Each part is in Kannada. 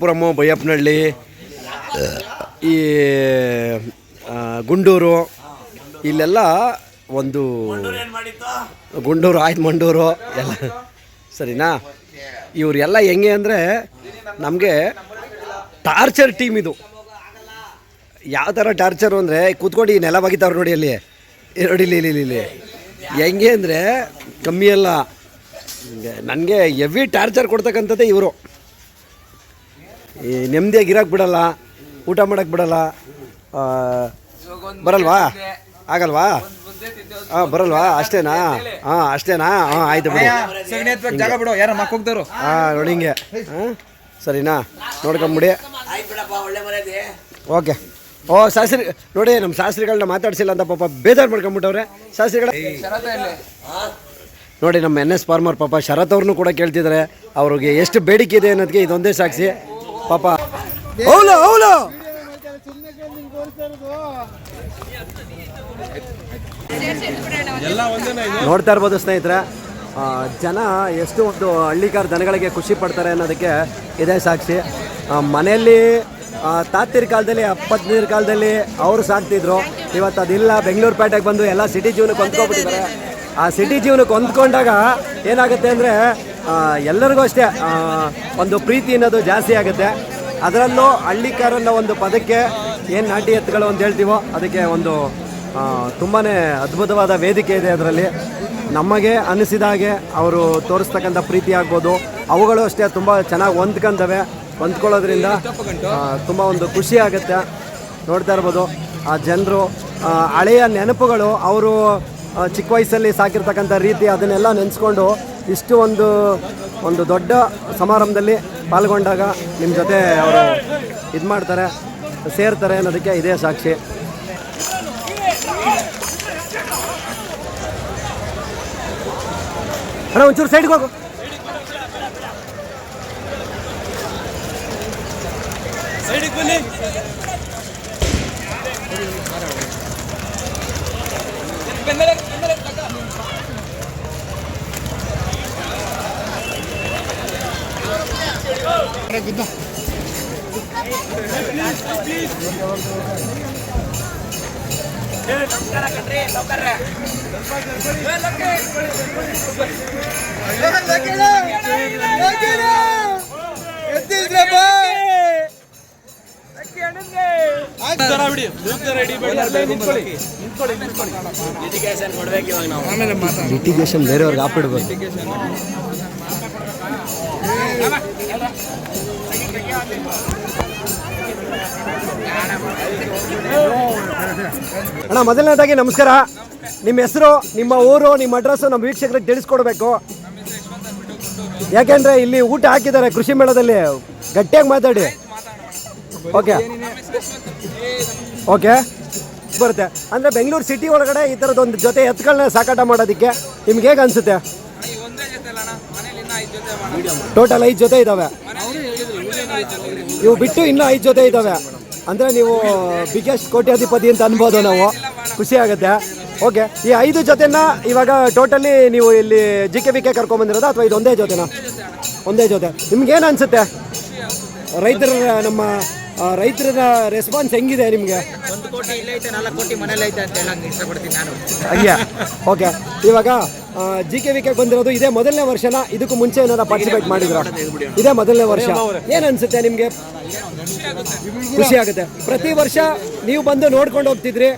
ಪುರಮ್ಮು ಬೈಯಪ್ಪನಹಳ್ಳಿ ಈ ಗುಂಡೂರು ಇಲ್ಲೆಲ್ಲ ಒಂದು ಗುಂಡೂರು ಆಯ್ತು ಮಂಡೂರು ಎಲ್ಲ. ಸರಿನಾ? ಇವರೆಲ್ಲ ಹೆಂಗೆ ಅಂದರೆ ನಮಗೆ ಟಾರ್ಚರ್ ಟೀಮ್ ಇದು. ಯಾವ ಥರ ಟಾರ್ಚರು ಅಂದರೆ ಕೂತ್ಕೊಂಡು ಈ ನೆಲ ಬಗಿತಾವ್ರು ನೋಡಿ ಅಲ್ಲಿ. ನೋಡಿ ಇಲ್ಲಿ ಇಲ್ಲಿ ಇಲ್ಲಿ, ಹೆಂಗೆ ಅಂದರೆ ಕಮ್ಮಿ ಅಲ್ಲ. ನನಗೆ ಹೆವಿ ಟಾರ್ಚರ್ ಕೊಡ್ತಕ್ಕಂಥದ್ದೇ ಇವರು. ಈ ನೆಮ್ಮದಿಯಾಗಿ ಇರೋಕ್ಕೆ ಬಿಡಲ್ಲ, ಊಟ ಮಾಡೋಕ್ಕೆ ಬಿಡಲ್ಲ ಬರಲ್ವಾ? ಆಗಲ್ವಾ? ಹಾಂ ಬರಲ್ವಾ? ಅಷ್ಟೇನಾ? ಹಾಂ ಅಷ್ಟೇನಾ? ಹಾಂ ಆಯ್ತು ಬಿಡಿ. ಜಾಗ ಬಿಡು ಹಾಂ ನೋಡಿ ಹಿಂಗೆ. ಹಾಂ ಸರಿನಾ? ನೋಡ್ಕೊಂಬಿಡಿ. ಓಕೆ. ಓ, ಶಾಸ್ತ್ರಿ, ನೋಡಿ ನಮ್ಮ ಶಾಸ್ತ್ರಿಗಳನ್ನ ಮಾತಾಡ್ಸಿಲ್ಲ ಅಂತ ಪಾಪ ಬೇಜಾರು ಮಾಡ್ಕೊಂಬಿಟ್ಟವ್ರೆ. ಶಾಸ್ತ್ರಿಗಳ ನೋಡಿ ನಮ್ಮ ಎನ್ ಎಸ್ ಫಾರ್ಮರ್ ಪಾಪ ಶರತ್ ಅವ್ರನ್ನೂ ಕೂಡ ಕೇಳ್ತಿದ್ದಾರೆ ಅವ್ರಿಗೆ ಎಷ್ಟು ಬೇಡಿಕೆ ಇದೆ ಅನ್ನೋದಕ್ಕೆ ಇದೊಂದೇ ಸಾಕ್ಷಿ. ಪಾಪ. ಹೌಲು ಹೌಲು ನೋಡ್ತಾ ಇರ್ಬೋದು ಸ್ನೇಹಿತರೆ. ಜನ ಎಷ್ಟು ಒಂದು ಹಳ್ಳಿಕಾರ ದನಗಳಿಗೆ ಖುಷಿ ಪಡ್ತಾರೆ ಅನ್ನೋದಕ್ಕೆ ಇದೇ ಸಾಕ್ಷಿ. ಮನೆಯಲ್ಲಿ ತಾತಿರ ಕಾಲದಲ್ಲಿ ಅಪ್ಪತ್ತಿನ ಕಾಲದಲ್ಲಿ ಅವರು ಸಾಕ್ತಿದ್ರು. ಇವತ್ತು ಅದಿಲ್ಲ ಬೆಂಗಳೂರು ಪೇಟೆಗೆ ಬಂದು ಎಲ್ಲ ಸಿಟಿ ಜೀವನಕ್ಕೆ ಹೊಂದ್ಕೊಬಿಟ್ಟಿದ್ದಾರೆ. ಆ ಸಿಟಿ ಜೀವನಕ್ಕೆ ಹೊಂದ್ಕೊಂಡಾಗ ಏನಾಗುತ್ತೆ ಅಂದರೆ ಎಲ್ಲರಿಗೂ ಅಷ್ಟೇ ಒಂದು ಪ್ರೀತಿ ಅನ್ನೋದು ಜಾಸ್ತಿ ಆಗುತ್ತೆ. ಅದರಲ್ಲೂ ಹಳ್ಳಿಕಾರನ್ನ ಒಂದು ಪದಕ್ಕೆ ಏನು ನಾಟಿ ಎತ್ತುಗಳು ಅಂತ ಹೇಳ್ತೀವೋ, ಅದಕ್ಕೆ ಒಂದು ತುಂಬಾ ಅದ್ಭುತವಾದ ವೇದಿಕೆ ಇದೆ ಅದರಲ್ಲಿ. ನಮಗೆ ಅನಿಸಿದ ಹಾಗೆ ಅವರು ತೋರಿಸ್ತಕ್ಕಂಥ ಪ್ರೀತಿ ಆಗ್ಬೋದು. ಅವುಗಳು ಅಷ್ಟೇ, ತುಂಬ ಚೆನ್ನಾಗಿ ಹೊಂದ್ಕೊಂತವೆ ಹೊಂದ್ಕೊಳ್ಳೋದ್ರಿಂದ ತುಂಬ ಒಂದು ಖುಷಿ ಆಗುತ್ತೆ. ನೋಡ್ತಾ ಇರ್ಬೋದು, ಆ ಜನರು ಹಳೆಯ ನೆನಪುಗಳು, ಅವರು ಚಿಕ್ಕ ವಯಸ್ಸಲ್ಲಿ ಸಾಕಿರ್ತಕ್ಕಂಥ ರೀತಿ ಅದನ್ನೆಲ್ಲ ನೆನೆಸ್ಕೊಂಡು ಇಷ್ಟು ಒಂದು ಒಂದು ದೊಡ್ಡ ಸಮಾರಂಭದಲ್ಲಿ ಪಾಲ್ಗೊಂಡಾಗ ನಿಮ್ಮ ಜೊತೆ ಅವರು ಇದು ಮಾಡ್ತಾರೆ, ಸೇರ್ತಾರೆ ಅನ್ನೋದಕ್ಕೆ ಇದೇ ಸಾಕ್ಷಿ. ಅಣ್ಣ, ಒಂಚೂರು ಸೈಡ್ಗೆ ಹೋಗು. ಲಿಟಿಗೇಷನ್ ಬೇರೆಯವ್ರಿಗೆ ಹಾಕ್ಬಿಡ್ಬೇಕು. ಅಣ್ಣ, ಮೊದಲನೇದಾಗಿ ನಮಸ್ಕಾರ. ನಿಮ್ಮ ಹೆಸರು, ನಿಮ್ಮ ಊರು, ನಿಮ್ಮ ಅಡ್ರೆಸ್ಸು ನಮ್ಮ ವೀಕ್ಷಕರಿಗೆ ತಿಳಿಸ್ಕೊಡ್ಬೇಕು. ಯಾಕೆಂದ್ರೆ ಇಲ್ಲಿ ಊಟ ಹಾಕಿದ್ದಾರೆ ಕೃಷಿ ಮೇಳದಲ್ಲಿ. ಗಟ್ಟಿಯಾಗಿ ಮಾತಾಡಿ. ಓಕೆ. ಓಕೆ. ಬರುತ್ತೆ. ಅಂದರೆ ಬೆಂಗಳೂರು ಸಿಟಿ ಒಳಗಡೆ ಈ ಥರದೊಂದು ಜೊತೆ ಎತ್ಗಳನ್ನ ಸಾಕಾಟ ಮಾಡೋದಕ್ಕೆ ನಿಮ್ಗೆ ಹೇಗೆ ಅನಿಸುತ್ತೆ? ಟೋಟಲ್ ಐದು ಜೊತೆ ಇದ್ದಾವೆ ಇವು ಬಿಟ್ಟು ಇನ್ನೂ ಐದು ಜೊತೆ ಇದ್ದಾವೆ ಅಂದರೆ ನೀವು ಬಿಗ್ಗೆಸ್ಟ್ ಕೋಟ್ಯಾಧಿಪತಿ ಅಂತ ಅನ್ಬೋದು ನಾವು. ಖುಷಿ ಆಗುತ್ತೆ. ಓಕೆ ಈ ಐದು ಜೊತೆನ ಇವಾಗ ಟೋಟಲಿ ನೀವು ಇಲ್ಲಿ ಜಿ ಕೆ ಬಿ ಕೆ ಕರ್ಕೊಂಬಂದಿರೋದಾ ಅಥವಾ ಇದೊಂದೇ ಜೊತೆನ? ಒಂದೇ ಜೊತೆ. ನಿಮ್ಗೇನು ಅನಿಸುತ್ತೆ? ರೈತರ ನಮ್ಮ ರೈತರ ರೆಸ್ಪಾನ್ಸ್ ಹೆಂಗಿದೆ ನಿಮಗೆ? ಒಂದು ಕೋಟಿ ಇಲ್ಲೇ ಐತೆ ನಾಲ್ಕು ಕೋಟಿ ಮನೇಲಿ ಐತೆ ಅಂತ ಹೇಳಂಗೆ ಇಷ್ಟಪಡ್ತೀನಿ ನಾನು. ಹಂಗೆ? ಓಕೆ ಇವಾಗ ಜಿ ಕೆ ವಿಕೆ ಬಂದಿರೋದು ಇದೇ ಮೊದಲನೇ ವರ್ಷನ? ಇದಕ್ಕೂ ಮುಂಚೆ ಏನಾರ ಪಾರ್ಟಿಸಿಪೇಟ್ ಮಾಡಿದ್ರ? ಇದೇ ಮೊದಲನೇ ವರ್ಷ. ಏನು ಅನ್ಸುತ್ತೆ ನಿಮಗೆ? ಖುಷಿ ಆಗುತ್ತೆ. ಪ್ರತಿ ವರ್ಷ ನೀವು ಬಂದು ನೋಡ್ಕೊಂಡು ಹೋಗ್ತಿದ್ರಿ.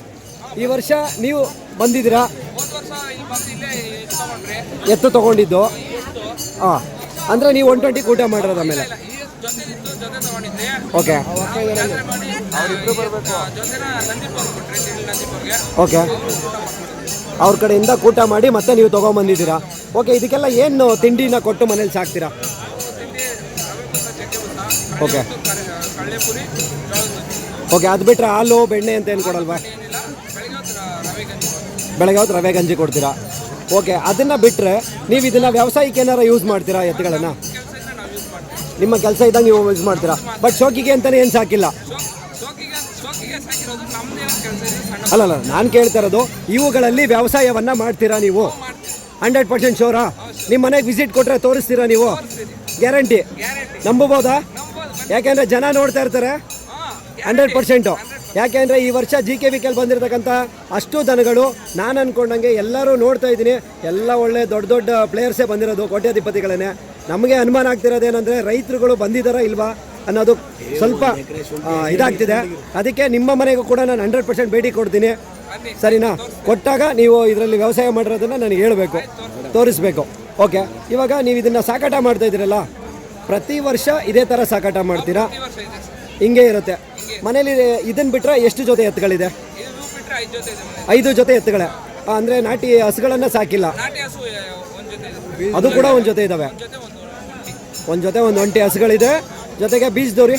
ಈ ವರ್ಷ ನೀವು ಬಂದಿದ್ದೀರಾ? ಎತ್ತು ತಗೊಂಡಿದ್ದು. ಹಾಂ ಅಂದರೆ ನೀವು ಒನ್ ಟ್ವೆಂಟಿ ಊಟ ಮಾಡಿರೋದು ಓಕೆ. ಓಕೆ. ಅವ್ರ ಕಡೆಯಿಂದ ಕೂಟ ಮಾಡಿ ಮತ್ತೆ ನೀವು ತೊಗೊಂಬಂದಿದ್ದೀರಾ? ಓಕೆ ಇದಕ್ಕೆಲ್ಲ ಏನು ತಿಂಡಿನ ಕೊಟ್ಟು ಮನೇಲಿ ಸಾಕ್ತೀರಾ? ಓಕೆ. ಓಕೆ ಅದು ಬಿಟ್ಟರೆ ಹಾಲು ಬೆಣ್ಣೆ ಅಂತ ಏನು ಕೊಡಲ್ವಾ? ಬೆಳಗ್ಗೆ ಹೊತ್ತು ರವೆ ಗಂಜಿ ಕೊಡ್ತೀರಾ? ಓಕೆ ಅದನ್ನು ಬಿಟ್ಟರೆ ನೀವು ಇದನ್ನು ವ್ಯವಸಾಯಕ್ಕೆ ಏನಾರ ಯೂಸ್ ಮಾಡ್ತೀರಾ ಎತ್ತುಗಳನ್ನು? ನಿಮ್ಮ ಕೆಲಸ ಇದ್ದಂಗೆ ನೀವು ಯೂಸ್ ಮಾಡ್ತೀರಾ? ಬಟ್ ಶೋಕಿಗೆ ಅಂತಲೇ ಏನು ಸಾಕಿಲ್ಲ. ಅಲ್ಲಲ್ಲ ನಾನು ಕೇಳ್ತಾ ಇರೋದು, ಇವುಗಳಲ್ಲಿ ವ್ಯವಸಾಯವನ್ನು ಮಾಡ್ತೀರಾ ನೀವು? ಹಂಡ್ರೆಡ್ ಪರ್ಸೆಂಟ್ ಶೋರಾ ನಿಮ್ಮ ಮನೆಗೆ ವಿಸಿಟ್ ಕೊಟ್ಟರೆ ತೋರಿಸ್ತೀರಾ ನೀವು? ಗ್ಯಾರಂಟಿ ನಂಬಬೋದಾ? ಯಾಕೆಂದರೆ ಜನ ನೋಡ್ತಾ ಇರ್ತಾರೆ. ಹಂಡ್ರೆಡ್ ಪರ್ಸೆಂಟು ಯಾಕೆಂದರೆ ಈ ವರ್ಷ ಜಿ ಕೆ ವಿ ಕೆಲ್ ಬಂದಿರತಕ್ಕಂಥ ಅಷ್ಟು ದನಗಳು, ನಾನು ಅಂದ್ಕೊಂಡಂಗೆ ಎಲ್ಲರೂ ನೋಡ್ತಾ ಇದ್ದೀನಿ. ಎಲ್ಲ ಒಳ್ಳೆ ದೊಡ್ಡ ದೊಡ್ಡ ಪ್ಲೇಯರ್ಸೇ ಬಂದಿರೋದು ಕೋಟ್ಯಾಧಿಪತಿಗಳೇ ನಮಗೆ ಅನುಮಾನ ಆಗ್ತಿರೋದೇನೆಂದರೆ ರೈತರುಗಳು ಬಂದಿದ್ದಾರಾ ಇಲ್ವಾ ಅನ್ನೋದು ಸ್ವಲ್ಪ ಇದಾಗ್ತಿದೆ. ಅದಕ್ಕೆ ನಿಮ್ಮ ಮನೆಗೂ ಕೂಡ ನಾನು ಹಂಡ್ರೆಡ್ ಪರ್ಸೆಂಟ್ ಭೇಟಿ ಕೊಡ್ತೀನಿ. ಸರಿನಾ? ಕೊಟ್ಟಾಗ ನೀವು ಇದರಲ್ಲಿ ವ್ಯವಸಾಯ ಮಾಡಿರೋದನ್ನು ನನಗೆ ಹೇಳಬೇಕು ತೋರಿಸ್ಬೇಕು. ಓಕೆ ಇವಾಗ ನೀವು ಇದನ್ನ ಸಾಕಾಟ ಮಾಡ್ತಾ ಇದ್ದೀರಲ್ಲ? ಪ್ರತಿ ವರ್ಷ ಇದೇ ಥರ ಸಾಕಾಟ ಮಾಡ್ತೀರಾ? ಹಿಂಗೆ ಇರುತ್ತೆ. ಮನೇಲಿ ಇದನ್ನು ಬಿಟ್ಟರೆ ಎಷ್ಟು ಜೊತೆ ಎತ್ತುಗಳಿದೆ? ಬಿಟ್ರೆ ಐದು ಜೊತೆ ಎತ್ತುಗಳೇ? ಅಂದ್ರೆ ನಾಟಿ ಹಸುಗಳನ್ನು ಸಾಕಿಲ್ಲ. ಅದು ಕೂಡ ಒಂದು ಜೊತೆ ಇದ್ದಾವೆ ಒಂದು ಜೊತೆ ಒಂದು ಒಂಟಿ ಹಸುಗಳಿದೆ. ಜೊತೆಗೆ ಬೀಜದವ್ರಿ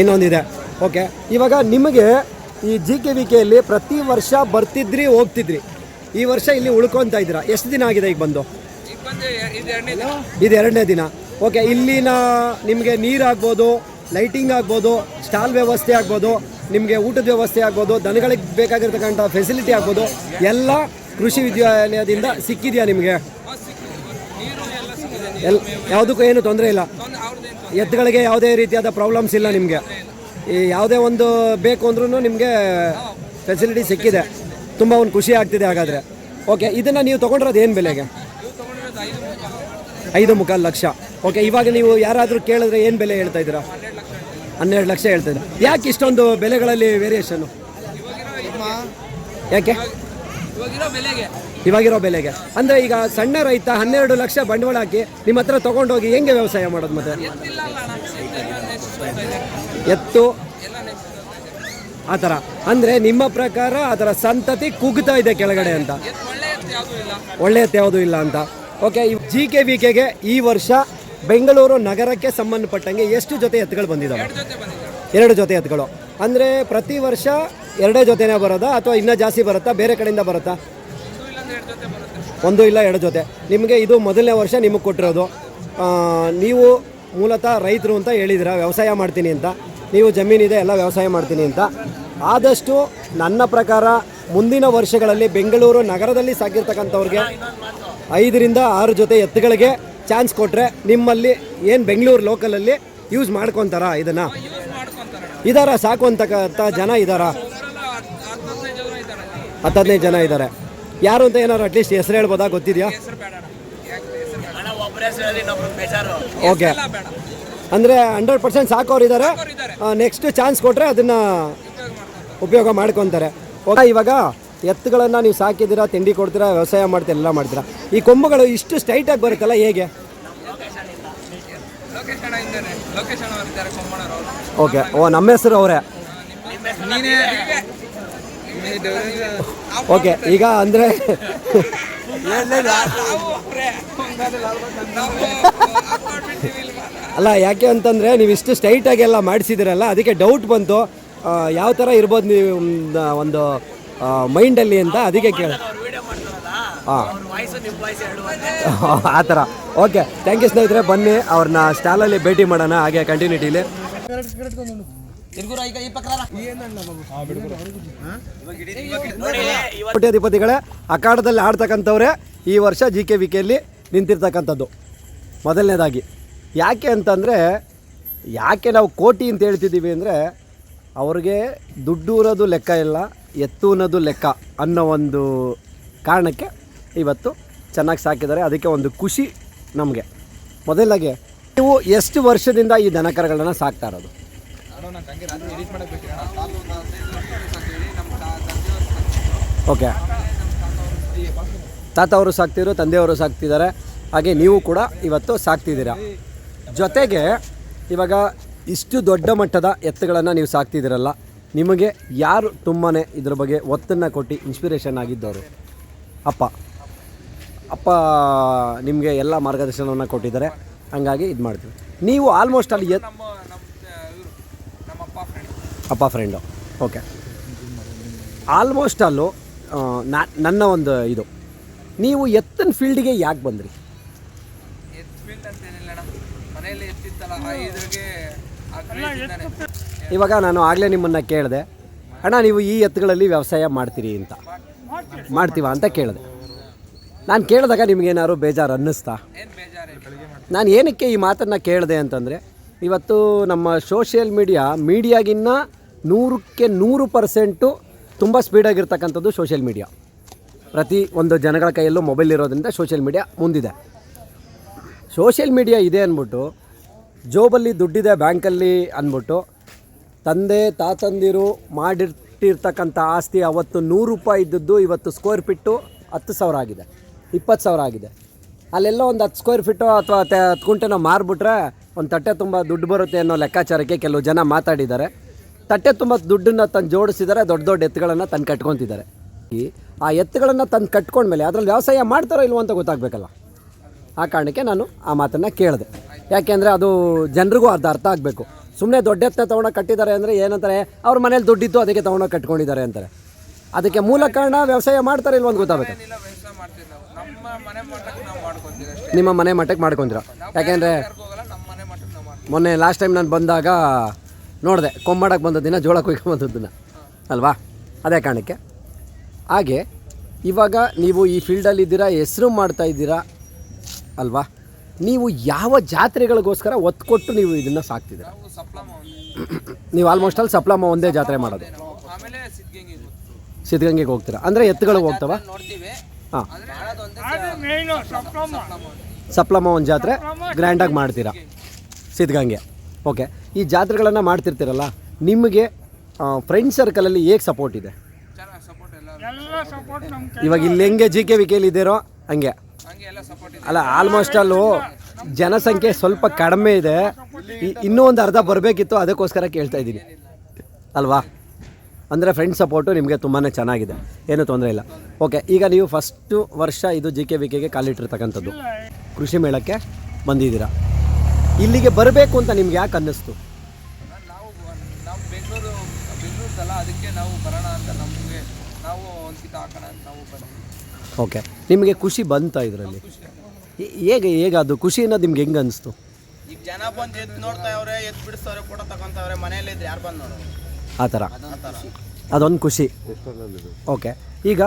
ಇನ್ನೊಂದಿದೆ. ಓಕೆ. ಇವಾಗ ನಿಮಗೆ ಈ ಜಿ ಕೆ ವಿ ಕೆಯಲ್ಲಿ ಪ್ರತಿ ವರ್ಷ ಬರ್ತಿದ್ರಿ ಹೋಗ್ತಿದ್ರಿ. ಈ ವರ್ಷ ಇಲ್ಲಿ ಉಳ್ಕೊತಾ ಇದ್ದೀರಾ? ಎಷ್ಟು ದಿನ ಆಗಿದೆ ಈಗ ಬಂದು? ಇದು ಎರಡನೇ ದಿನ. ಇದು ಎರಡನೇ ದಿನ. ಓಕೆ ಇಲ್ಲಿನ ನಿಮಗೆ ನೀರು ಆಗ್ಬೋದು ಲೈಟಿಂಗ್ ಆಗ್ಬೋದು ಸ್ಟಾಲ್ ವ್ಯವಸ್ಥೆ ಆಗ್ಬೋದು ನಿಮಗೆ ಊಟದ ವ್ಯವಸ್ಥೆ ಆಗ್ಬೋದು ದನಗಳಿಗೆ ಬೇಕಾಗಿರ್ತಕ್ಕಂಥ ಫೆಸಿಲಿಟಿ ಆಗ್ಬೋದು ಎಲ್ಲ ಕೃಷಿ ವಿದ್ಯಾಲಯದಿಂದ ಸಿಕ್ಕಿದೆಯಾ ನಿಮಗೆ ಹಾ, ಸಿಕ್ಕಿದೆ. ನೀರು ಎಲ್ಲ ಸಿಕ್ಕಿದೆ ಎಲ್ ಯಾವುದಕ್ಕೂ ಏನು ತೊಂದರೆ ಇಲ್ಲ. ಎತ್ತುಗಳಿಗೆ ಯಾವುದೇ ರೀತಿಯಾದ ಪ್ರಾಬ್ಲಮ್ಸ್ ಇಲ್ಲ ನಿಮಗೆ. ಈ ಯಾವುದೇ ಒಂದು ಬೇಕು ಅಂದ್ರೂ ನಿಮಗೆ ಫೆಸಿಲಿಟಿ ಸಿಕ್ಕಿದೆ. ತುಂಬ ಒಂದು ಖುಷಿ ಆಗ್ತಿದೆ ಹಾಗಾದರೆ. ಓಕೆ ಇದನ್ನು ನೀವು ತೊಗೊಂಡಿರೋದು ಏನು ಬೆಲೆಗೆ? ಐದು ಮುಕ್ಕಾಲು ಲಕ್ಷ. ಓಕೆ ಇವಾಗ ನೀವು ಯಾರಾದರೂ ಕೇಳಿದ್ರೆ ಏನು ಬೆಲೆ ಹೇಳ್ತಾ ಇದ್ದೀರಾ? ಹನ್ನೆರಡು ಲಕ್ಷ ಹೇಳ್ತಾ ಇದ್ದೀರಾ. ಯಾಕೆ ಇಷ್ಟೊಂದು ಬೆಲೆಗಳಲ್ಲಿ ವೇರಿಯೇಷನ್ನು ಯಾಕೆ? ಇವಾಗಿರೋ ಬೆಲೆಗೆ. ಅಂದ್ರೆ ಈಗ ಸಣ್ಣ ರೈತ ಹನ್ನೆರಡು ಲಕ್ಷ ಬಂಡವಾಳ ಹಾಕಿ ನಿಮ್ಮ ಹತ್ರ ತಗೊಂಡೋಗಿ ಹೆಂಗೆ ವ್ಯವಸಾಯ ಮಾಡೋದು ಮತ್ತೆ? ಎತ್ತು. ಆ ಥರ. ಅಂದರೆ ನಿಮ್ಮ ಪ್ರಕಾರ ಅದರ ಸಂತತಿ ಕುಗ್ತಾ ಇದೆ ಕೆಳಗಡೆ ಅಂತ. ಎತ್ತು ಯಾವುದು ಇಲ್ಲ ಅಂತ. ಓಕೆ ಜಿ ಕೆ ವಿ ಕೆಗೆ ಈ ವರ್ಷ ಬೆಂಗಳೂರು ನಗರಕ್ಕೆ ಸಂಬಂಧಪಟ್ಟಂಗೆ ಎಷ್ಟು ಜೊತೆ ಎತ್ತುಗಳು ಬಂದಿದ್ದಾವೆ ಎರಡು ಜೊತೆ ಎತ್ತುಗಳು. ಅಂದರೆ ಪ್ರತಿ ವರ್ಷ ಎರಡೇ ಜೊತೆನೇ ಬರೋದಾ ಅಥವಾ ಇನ್ನೂ ಜಾಸ್ತಿ ಬರುತ್ತಾ ಬೇರೆ ಕಡೆಯಿಂದ ಬರುತ್ತಾ? ಒಂದು ಇಲ್ಲ ಎರಡು ಜೊತೆ. ನಿಮಗೆ ಇದು ಮೊದಲನೇ ವರ್ಷ ನಿಮಗೆ ಕೊಟ್ಟಿರೋದು. ನೀವು ಮೂಲತಃ ರೈತರು ಅಂತ ಹೇಳಿದಿರ ವ್ಯವಸಾಯ ಮಾಡ್ತೀನಿ ಅಂತ. ನೀವು ಜಮೀನಿದೆ ಎಲ್ಲ ವ್ಯವಸಾಯ ಮಾಡ್ತೀನಿ ಅಂತ. ಆದಷ್ಟು ನನ್ನ ಪ್ರಕಾರ ಮುಂದಿನ ವರ್ಷಗಳಲ್ಲಿ ಬೆಂಗಳೂರು ನಗರದಲ್ಲಿ ಸಾಕಿರ್ತಕ್ಕಂಥವ್ರಿಗೆ ಐದರಿಂದ ಆರು ಜೊತೆ ಎತ್ತುಗಳಿಗೆ ಚಾನ್ಸ್ ಕೊಟ್ಟರೆ ನಿಮ್ಮಲ್ಲಿ ಏನು ಬೆಂಗಳೂರು ಲೋಕಲಲ್ಲಿ ಯೂಸ್ ಮಾಡ್ಕೊತಾರ ಇದನ್ನು? ಇದಾರ ಸಾಕುವಂತಕ್ಕಂಥ ಜನ ಇದ್ದಾರಾ ಊರೆಲ್ಲ ಜನ ಇದ್ದಾರೆ ಹತ್ತು ಹದಿನೈದು ಜನ ಇದ್ದಾರೆ ಯಾರು ಅಂತ ಏನಾದ್ರು ಅಟ್ಲೀಸ್ಟ್ ಹೆಸರು ಹೇಳ್ಬೋದಾ? ಗೊತ್ತಿದೆಯಾ? ಹೆಸರು ಬೇಡ ಅಣ್ಣ. ಯಾಕೆ ಹೆಸರು ಬೇಡ? ಓಕೆ ಎಲ್ಲ ಬೇಡ. ಅಂದರೆ ಹಂಡ್ರೆಡ್ ಪರ್ಸೆಂಟ್ ಸಾಕೋರು ಇದ್ದಾರೆ ಅವ್ರು ಇದ್ದಾರೆ ನೆಕ್ಸ್ಟ್ ಚಾನ್ಸ್ ಕೊಟ್ಟರೆ ಅದನ್ನು ಉಪಯೋಗ ಮಾಡ್ಕೊಂತಾರೆ. ಓಕೆ ಇವಾಗ ಎತ್ತುಗಳನ್ನು ನೀವು ಸಾಕಿದ್ದೀರಾ ತಿಂಡಿ ಕೊಡ್ತೀರಾ ವ್ಯವಸಾಯ ಮಾಡ್ತೀರ ಎಲ್ಲ ಮಾಡ್ತೀರಾ? ಈ ಕೊಂಬುಗಳು ಇಷ್ಟು ಸ್ಟ್ರೈಟಾಗಿ ಬರುತ್ತಲ್ಲ ಹೇಗೆ? ಓಕೆ ಓ ನಮ್ಮ ಹೆಸರು ಅವರೇ. ನೀನೇ ಓಕೆ, ಈಗ ಅಂದರೆ ಅಲ್ಲ, ಯಾಕೆ ಅಂತಂದರೆ ನೀವು ಇಷ್ಟು ಸ್ಟ್ರೈಟಾಗಿ ಎಲ್ಲ ಮಾಡಿಸಿದಿರಲ್ಲ, ಅದಕ್ಕೆ ಡೌಟ್ ಬಂತು. ಯಾವ ಥರ ಇರ್ಬೋದು ನೀವು ಒಂದು ಒಂದು ಮೈಂಡಲ್ಲಿ ಅಂತ ಅದಕ್ಕೆ ಕೇಳ ಹಾಂ ಆ ಥರ ಓಕೆ ಥ್ಯಾಂಕ್ ಯು ಸ್ನೇಹಿತರೆ, ಬನ್ನಿ, ಅವ್ರನ್ನ ಸ್ಟಾಲಲ್ಲಿ ಭೇಟಿ ಮಾಡೋಣ, ಹಾಗೆ ಕಂಟಿನ್ಯೂಟಿಲಿ ಕೋಟ್ಯಾಧಿಪತಿಗಳೇ, ಅಖಾಡದಲ್ಲಿ ಆಡ್ತಕ್ಕಂಥವ್ರೆ ಈ ವರ್ಷ ಜಿ ಕೆ ವಿ ಕೆಯಲ್ಲಿ ನಿಂತಿರ್ತಕ್ಕಂಥದ್ದು. ಮೊದಲನೇದಾಗಿ. ಯಾಕೆ ಅಂತಂದರೆ, ಯಾಕೆ ನಾವು ಕೋಟಿ ಅಂತ ಹೇಳ್ತಿದ್ದೀವಿ ಅಂದರೆ, ಅವ್ರಿಗೆ ದುಡ್ಡು ಅನ್ನೋದು ಲೆಕ್ಕ ಇಲ್ಲ, ಎತ್ತು ಅನ್ನೋದು ಲೆಕ್ಕ ಅನ್ನೋ ಒಂದು ಕಾರಣಕ್ಕೆ ಇವತ್ತು ಚೆನ್ನಾಗಿ ಸಾಕಿದ್ದಾರೆ. ಅದಕ್ಕೆ ಒಂದು ಖುಷಿ ನಮಗೆ. ಮೊದಲಾಗಿ ನೀವು ಎಷ್ಟು ವರ್ಷದಿಂದ ಈ ದನಕರಗಳನ್ನು ಸಾಕ್ತಾ ಇರೋದು? ಓಕೆ. ತಾತ ಅವರು ಸಾಕ್ತಿದ್ರು ತಂದೆಯವರು ಸಾಕ್ತಿದ್ದಾರೆ. ಹಾಗೆ ನೀವು ಕೂಡ ಇವತ್ತು ಸಾಕ್ತಿದ್ದೀರಾ. ಜೊತೆಗೆ ಇವಾಗ ಇಷ್ಟು ದೊಡ್ಡ ಮಟ್ಟದ ಎತ್ತುಗಳನ್ನು ನೀವು ಸಾಕ್ತಿದ್ದೀರಲ್ಲ, ನಿಮಗೆ ಯಾರು ತುಂಬಾ ಇದ್ರ ಬಗ್ಗೆ ಒತ್ತನ್ನು ಕೊಟ್ಟು ಇನ್ಸ್ಪಿರೇಷನ್ ಆಗಿದ್ದವರು? ಅಪ್ಪ. ಅಪ್ಪ ನಿಮಗೆ ಎಲ್ಲ ಮಾರ್ಗದರ್ಶನವನ್ನು ಕೊಟ್ಟಿದ್ದಾರೆ. ಹಂಗಾಗಿ ಇದು ಮಾಡ್ತೀವಿ ನೀವು ಆಲ್ಮೋಸ್ಟ್ ಅಲ್ಲಿ ಎತ್ ನಮ್ಮ ನಮ್ಮ ಇವರು ನಮ್ಮ ಅಪ್ಪ ಫ್ರೆಂಡ್ ಅಪ್ಪ ಫ್ರೆಂಡು ಓಕೆ ಆಲ್ಮೋಸ್ಟ್ ಅಲ್ಲೂ ನಾ ನನ್ನ ಒಂದು ಇದು. ನೀವು ಎತ್ತಿನ ಫೀಲ್ಡಿಗೆ ಯಾಕೆ ಬಂದ್ರಿ? ಎತ್ ಫೀಲ್ಡ್ ಅಂತ ಏನಿಲ್ಲ ಅಣ್ಣ. ಎತ್ತಿತ್ತಲ್ಲ ಆ ಇದ್ರಿಗೆ ಆ craze ಇಂದಾನೆ. ಇವಾಗ ನಾನು ಆಗಲೇ ನಿಮ್ಮನ್ನು ಕೇಳಿದೆ. ಅಣ್ಣ ನೀವು ಈ ಎತ್ತುಗಳಲ್ಲಿ ವ್ಯವಸಾಯ ಮಾಡ್ತೀರಿ ಅಂತ. ಮಾಡ್ತೀವ. ಅಂತ ಕೇಳಿದೆ. ನಾನು ಕೇಳಿದಾಗ ನಿಮಗೇನಾದ್ರು ಬೇಜಾರು ಅನ್ನಿಸ್ತಾ? ನಾನು ಏನಕ್ಕೆ ಈ ಮಾತನ್ನು ಕೇಳಿದೆ ಅಂತಂದರೆ ಇವತ್ತು ನಮ್ಮ ಸೋಷಿಯಲ್ ಮೀಡಿಯಾ ಮೀಡಿಯಾಗಿನ್ನ ನೂರಕ್ಕೆ ನೂರು ಪರ್ಸೆಂಟು ತುಂಬ ಸ್ಪೀಡಾಗಿರ್ತಕ್ಕಂಥದ್ದು ಸೋಷಿಯಲ್ ಮೀಡಿಯಾ. ಪ್ರತಿ ಒಂದು ಜನಗಳ ಕೈಯಲ್ಲೂ ಮೊಬೈಲ್ ಇರೋದ್ರಿಂದ ಸೋಷಿಯಲ್ ಮೀಡಿಯಾ ಮುಂದಿದೆ. ಸೋಷಿಯಲ್ ಮೀಡಿಯಾ ಇದೆ ಅಂದ್ಬಿಟ್ಟು, ಜೋಬಲ್ಲಿ ದುಡ್ಡಿದೆ ಬ್ಯಾಂಕಲ್ಲಿ ಅಂದ್ಬಿಟ್ಟು, ತಂದೆ ತಾತಂದಿರು ಮಾಡಿಟ್ಟಿರ್ತಕ್ಕಂಥ ಆಸ್ತಿ ಅವತ್ತು ನೂರು ರೂಪಾಯಿ ಇದ್ದದ್ದು ಇವತ್ತು ಸ್ಕ್ವೇರ್ ಫಿಟ್ಟು ಹತ್ತು ಸಾವಿರ ಆಗಿದೆ, ಇಪ್ಪತ್ತು ಸಾವಿರ ಆಗಿದೆ. ಅಲ್ಲೆಲ್ಲ ಒಂದು ಹತ್ತು ಸ್ಕ್ವೇರ್ ಫಿಟ್ಟು ಅಥವಾ ಹತ್ತು ಕುಂಟೆನೋ ಮಾರ್ಬಿಟ್ರೆ ಒಂದು ತಟ್ಟೆ ತುಂಬ ದುಡ್ಡು ಬರುತ್ತೆ ಅನ್ನೋ ಲೆಕ್ಕಾಚಾರಕ್ಕೆ ಕೆಲವು ಜನ ಮಾತಾಡಿದ್ದಾರೆ. ತಟ್ಟೆ ತುಂಬ ದುಡ್ಡನ್ನು ತಂದು ಜೋಡಿಸಿದ್ದಾರೆ ದೊಡ್ಡ ದೊಡ್ಡ ಎತ್ತುಗಳನ್ನು ತಂದು ಕಟ್ಕೊತಿದ್ದಾರೆ. ಆ ಎತ್ತುಗಳನ್ನು ತಂದು ಕಟ್ಕೊಂಡ್ಮೇಲೆ ಅದರಲ್ಲಿ ವ್ಯವಸಾಯ ಮಾಡ್ತಾರೋ ಇಲ್ವೋ ಅಂತ ಗೊತ್ತಾಗಬೇಕಲ್ಲ. ಆ ಕಾರಣಕ್ಕೆ ನಾನು ಆ ಮಾತನ್ನು ಕೇಳಿದೆ. ಯಾಕೆಂದರೆ ಅದು ಜನರಿಗೂ ಅದು ಅರ್ಥ ಆಗಬೇಕು. ಸುಮ್ಮನೆ ದೊಡ್ಡ ಎತ್ತ ತೊಗೊಂಡು ಕಟ್ಟಿದ್ದಾರೆ ಅಂದರೆ ಏನಂತಾರೆ? ಅವ್ರ ಮನೇಲಿ ದುಡ್ಡಿತ್ತು ಅದಕ್ಕೆ ತೊಗೊಂಡು ಕಟ್ಕೊಂಡಿದ್ದಾರೆ ಅಂತಾರೆ. ಅದಕ್ಕೆ ಮೂಲ ಕಾರಣ ವ್ಯವಸಾಯ ಮಾಡ್ತಾರೆ ಇಲ್ವೋ ಅಂತ ಗೊತ್ತಾಗಬೇಕು. ನಮ್ಮ ಮನೆ ಮಟ್ಟಕ್ಕೆ ಮಾಡ್ಕೊಂತೀರ? ಯಾಕೆಂದರೆ ಮೊನ್ನೆ ಲಾಸ್ಟ್ ಟೈಮ್ ನಾನು ಬಂದಾಗ ನೋಡಿದೆ ಕೊಂಬಾಡಕ್ಕೆ ಬಂದ ದಿನ, ಜೋಳ ಕುಯ್ಕೊಂಡು ದಿನ. ಅಲ್ವಾ? ಅದೇ ಕಾರಣಕ್ಕೆ. ಹಾಗೆ, ಇವಾಗ ನೀವು ಈ ಫೀಲ್ಡಲ್ಲಿ ಇದ್ದೀರಾ, ಹೆಸರು ಮಾಡ್ತಾ ಇದ್ದೀರಾ, ಅಲ್ವಾ? ನೀವು ಯಾವ ಜಾತ್ರೆಗಳಿಗೋಸ್ಕರ ಒತ್ತು ಕೊಟ್ಟು ನೀವು ಇದನ್ನು ಸಾಕ್ತಿದ್ದೀರಾ? ನಾವು ಆಲ್ಮೋಸ್ಟ್ ಅಲ್ಲಿ ಸಪ್ಲಮ್ಮ ಒಂದೇ ಜಾತ್ರೆ ಮಾಡೋದು. ಸಿದ್ಧಗಂಗೆಗೆ ಹೋಗ್ತೀರಾ? ಅಂದರೆ ಎತ್ತುಗಳಿಗೆ ಹೋಗ್ತಾವ? ಹಾಂ. ಸಪ್ಲಮ್ಮ ಒಂದು ಜಾತ್ರೆ ಗ್ರ್ಯಾಂಡಾಗಿ ಮಾಡ್ತೀರಾ? ಸಿದ್ಧಗಂಗೆ. ಓಕೆ, ಈ ಜಾತ್ರೆಗಳನ್ನು ಮಾಡ್ತಿರ್ತೀರಲ್ಲ, ನಿಮಗೆ ಫ್ರೆಂಡ್ ಸರ್ಕಲಲ್ಲಿ ಹೇಗೆ ಸಪೋರ್ಟ್ ಇದೆ? ಇವಾಗ ಇಲ್ಲಿ ಹೆಂಗೆ ಜಿ ಕೆ ವಿಕೆಲಿ ಇದ್ದೀರೋ ಹಂಗೆ. ಅಲ್ಲ ಆಲ್ಮೋಸ್ಟ್ ಅಲ್ಲೂ ಜನಸಂಖ್ಯೆ ಸ್ವಲ್ಪ ಕಡಿಮೆ ಇದೆ. ಇನ್ನೂ ಒಂದು ಅರ್ಧ ಬರಬೇಕಿತ್ತು, ಅದಕ್ಕೋಸ್ಕರ ಕೇಳ್ತಾ ಇದ್ದೀನಿ. ಅಲ್ವಾ? ಅಂದರೆ ಫ್ರೆಂಡ್ ಸಪೋರ್ಟು ನಿಮಗೆ ತುಂಬಾ ಚೆನ್ನಾಗಿದೆ. ಏನೂ ತೊಂದರೆ ಇಲ್ಲ. ಓಕೆ, ಈಗ ನೀವು ಫಸ್ಟು ವರ್ಷ ಇದು ಜಿ ಕೆ ವಿ ಕೆಗೆ ಕಾಲಿಟ್ಟಿರ್ತಕ್ಕಂಥದ್ದು. ಕೃಷಿ ಮೇಳಕ್ಕೆ ಬಂದಿದ್ದೀರಾ. ಇಲ್ಲಿಗೆ ಬರಬೇಕು ಅಂತ ನಿಮ್ಗೆ ಯಾಕೆ ಅನ್ನಿಸ್ತು? ನಾವು ನಾವು ಬೆಂಗಳೂರು ಬೆಂಗಳೂರ್ದಲ್ಲ ಅದಕ್ಕೆ ನಾವು ಬರೋಣ ಅಂತ ನಮಗೆ ನಾವು ಒಂದು ಹಾಕೋಣ ಅಂತ ನಾವು ಬಂದ್ವಿ. ಓಕೆ. ನಿಮಗೆ ಖುಷಿ ಬಂತ ಇದರಲ್ಲಿ? ಹೇಗೆ ಹೇಗೆ ಅದು ಖುಷಿ ಅನ್ನೋದು ನಿಮ್ಗೆ ಹೆಂಗೆ ಅನಿಸ್ತು? ಈಗ ಜನ ಬಂದು ಎದ್ದು ನೋಡ್ತಾ ಅವ್ರೆ ಎದ್ದು ಬಿಡಿಸ್ತವ್ರೆ ಫೋಟೋ ತಗೊಂತವ್ರೆ ಮನೆಯಲ್ಲಿ ಇದ್ರೆ ಯಾರು ಬಂದು ನೋಡೋರು ಆ ಥರ. ಅದೊಂದು ಖುಷಿ. ಓಕೆ. ಈಗ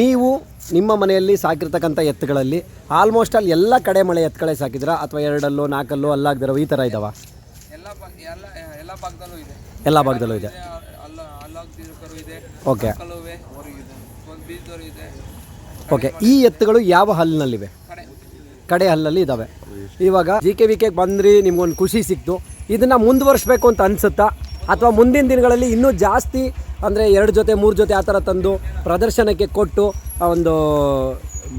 ನೀವು ನಿಮ್ಮ ಮನೆಯಲ್ಲಿ ಸಾಕಿರ್ತಕ್ಕಂಥ ಎತ್ತುಗಳಲ್ಲಿ ಆಲ್ಮೋಸ್ಟ್ ಅಲ್ಲಿ ಎಲ್ಲ ಕಡೆ ಮಳೆ ಎತ್ತುಗಳೇ ಸಾಕಿದ್ರ ಅಥವಾ ಎರಡಲ್ಲೋ ನಾಲ್ಕಲ್ಲೋ ಅಲ್ಲಾಗ್ದಿರೋ ಈ ಥರ ಇದಾವ? ಎಲ್ಲ ಭಾಗ ಎಲ್ಲ ಎಲ್ಲ ಭಾಗದಲ್ಲೂ ಇದೆ. ಎಲ್ಲ ಭಾಗದಲ್ಲೂ ಇದೆ. ಇದೆ, ಅಲ್ಲ ಅಲ್ಲಾಗ್ದಿರೋರು ಇದೆ. ಓಕೆ ಕಲುವೆ ಒಂದು ಬೀಜದವರು ಇದೆ. ಓಕೆ ಈ ಎತ್ತುಗಳು ಯಾವ ಹಲ್ಲಿನಲ್ಲಿವೆ? ಕಡೆ. ಕಡೆ ಹಲ್ಲಲ್ಲಿ ಇದ್ದಾವೆ ಇವಾಗ ಜಿ ಕೆ ವಿ ಕೆಗೆ ಬಂದ್ರಿ ನಿಮ್ಗೊಂದು ಖುಷಿ ಸಿಕ್ತು. ಇದನ್ನು ಮುಂದುವರಿಸ್ಬೇಕು ಅಂತ ಅನಿಸುತ್ತಾ? ಅಥವಾ ಮುಂದಿನ ದಿನಗಳಲ್ಲಿ ಇನ್ನೂ ಜಾಸ್ತಿ ಅಂದರೆ ಎರಡು ಜೊತೆ ಮೂರು ಜೊತೆ ಆ ಥರ ತಂದು ಪ್ರದರ್ಶನಕ್ಕೆ ಕೊಟ್ಟು ಒಂದು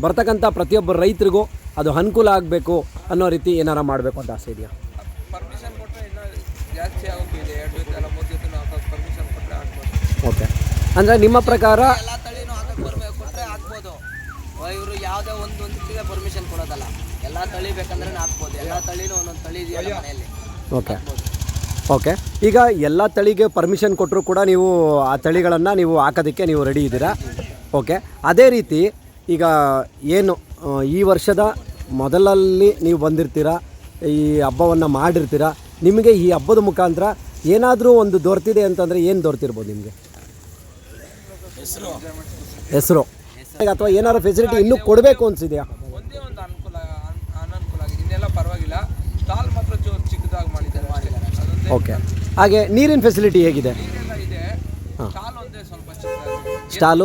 ಬರ್ತಕ್ಕಂಥ ಪ್ರತಿಯೊಬ್ಬ ರೈತರಿಗೂ ಅದು ಅನುಕೂಲ ಆಗಬೇಕು ಅನ್ನೋ ರೀತಿ ಏನಾರ ಮಾಡಬೇಕು ಅಂತ ಆಸೆ ಇದೆಯಾ? ಓಕೆ. ಅಂದರೆ ನಿಮ್ಮ ಪ್ರಕಾರ ಇವರು ಯಾವುದೇ ಒಂದು ಒಂದಕ್ಕೆ ಪರ್ಮಿಷನ್ ಕೊಡೋದಲ್ಲ. ಎಲ್ಲ ತಳಿ ಬೇಕಂದ್ರೆ ಹಾಕ್ಬೋದು. ಎಲ್ಲ ತಳಿನೂ ಒಂದೊಂದು ತಳಿ ಇದೆಯಲ್ಲ ಮನೆಯಲ್ಲಿ. ಓಕೆ. ಓಕೆ. ಈಗ ಎಲ್ಲ ತಳಿಗೆ ಪರ್ಮಿಷನ್ ಕೊಟ್ಟರು ಕೂಡ ನೀವು ಆ ತಳಿಗಳನ್ನು ನೀವು ಹಾಕೋದಕ್ಕೆ ನೀವು ರೆಡಿ ಇದ್ದೀರಾ? ಓಕೆ. ಅದೇ ರೀತಿ ಈಗ ಏನು ಈ ವರ್ಷದ ಮೊದಲಲ್ಲಿ ನೀವು ಬಂದಿರ್ತೀರಾ? ಈ ಹಬ್ಬವನ್ನು ಮಾಡಿರ್ತೀರಾ? ನಿಮಗೆ ಈ ಹಬ್ಬದ ಮುಖಾಂತರ ಏನಾದರೂ ಒಂದು ದೊರೆತಿದೆ ಅಂತಂದರೆ ಏನು ದೊರೆತಿರ್ಬೋದು ನಿಮಗೆ? ಹೆಸರು. ಅಥವಾ ಏನಾದ್ರು ಫೆಸಿಲಿಟಿ ಇನ್ನೂ ಕೊಡಬೇಕು ಅನಿಸಿದೆಯಾ ಒಂದೇ ಒಂದು ಅನುಕೂಲ ಅನ್- ಅನನುಕೂಲ ಆಗಿದೆ ಇನ್ನೆಲ್ಲ ಪರವಾಗಿಲ್ಲ ಸ್ಟಾಲ್ ಮಾತ್ರ ಚೂರು ಚಿಕ್ಕದಾಗಿ ಮಾಡಿದ್ದಾರೆ ಅಷ್ಟೇ ಅದೊಂದೇ ಓಕೆ ಹಾಗೆ ನೀರಿನ ಫೆಸಿಲಿಟಿ ಹೇಗಿದೆ? ಸ್ಟಾಲ್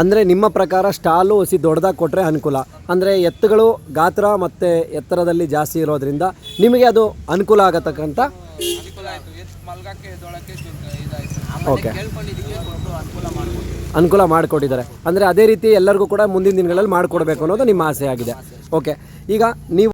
ಅಂದರೆ ನಿಮ್ಮ ಪ್ರಕಾರ ಸ್ಟಾಲು ಹಸಿ ದೊಡ್ಡದಾಗಿ ಕೊಟ್ಟರೆ ಅನುಕೂಲ. ಅಂದರೆ ಎತ್ತುಗಳು ಗಾತ್ರ ಮತ್ತು ಎತ್ತರದಲ್ಲಿ ಜಾಸ್ತಿ ಇರೋದ್ರಿಂದ ನಿಮಗೆ ಅದು ಅನುಕೂಲ ಆಗತಕ್ಕಂಥ ಓಕೆ ಅನುಕೂಲ ಮಾಡಿಕೊಟ್ಟಿದ್ದಾರೆ. ಅಂದರೆ ಅದೇ ರೀತಿ ಎಲ್ಲರಿಗೂ ಕೂಡ ಮುಂದಿನ ದಿನಗಳಲ್ಲಿ ಮಾಡಿಕೊಡ್ಬೇಕು ಅನ್ನೋದು ನಿಮ್ಮ ಆಸೆ ಆಗಿದೆ. ಓಕೆ ಈಗ ನೀವು